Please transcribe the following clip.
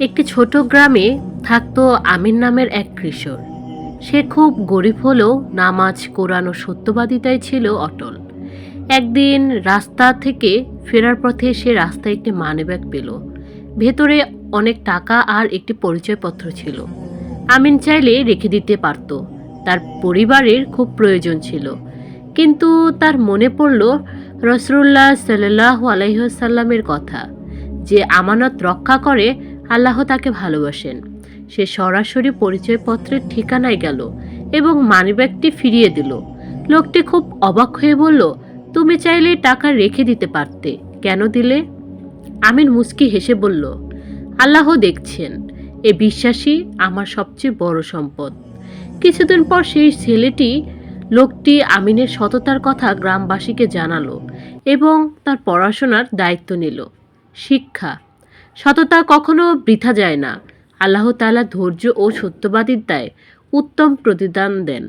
একটি ছোট গ্রামে থাকতো আমির নামের এক কৃষক সে খুব গরিব হলেও নামাজ, কোরআন ও সত্যবাদিতায় ছিল অটল। একদিন রাস্তা থেকে ফেরার পথে সে রাস্তায় একটি মানিব্যাগ পেল। ভেতরে অনেক টাকা আর একটি পরিচয়পত্র ছিল। আমিন চাইলে রেখে দিতে পারত। তার পরিবারের খুব প্রয়োজন ছিল। কিন্তু তার মনে পড়ল রসরুল্লাহ সাল্লাহ আলাইসাল্লামের কথা যে আমানত রক্ষা করে আল্লাহ তাকে ভালোবাসেন। সে সরাসরি পরিচয়পত্রের ঠিকানায় গেল এবং মানিব্যাগটি ফিরিয়ে দিল। লোকটি খুব অবাক হয়ে বলল, তুমি চাইলে টাকা রেখে দিতে পারতে। কেন দিলে? আমিন মুস্কি হেসে বলল, আল্লাহ দেখছেন। এ বিশ্বাসী আমার সবচেয়ে বড় সম্পদ। কিছুদিন পর সেই ছেলেটি লোকটি আমিনের সততার কথা গ্রামবাসীকে জানালো এবং তার পড়াশোনার দায়িত্ব নিল। শিক্ষা সততা কখনো বৃথা যায় না। আল্লাহ তালা ধৈর্য ও সত্যবাদিতায় উত্তম প্রতিদান দেন।